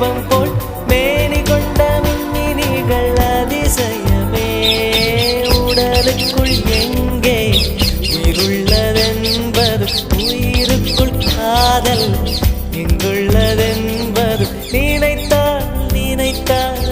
தெய்வம் கொள் மேனி கொண்ட மின்மினிகள் அதிசயமே உடலுக்குள் எங்கே இருள்ளதென்பது உயிருக்குள் காதல் எங்குள்ளதென்பது நினைத்தால் நினைத்தால்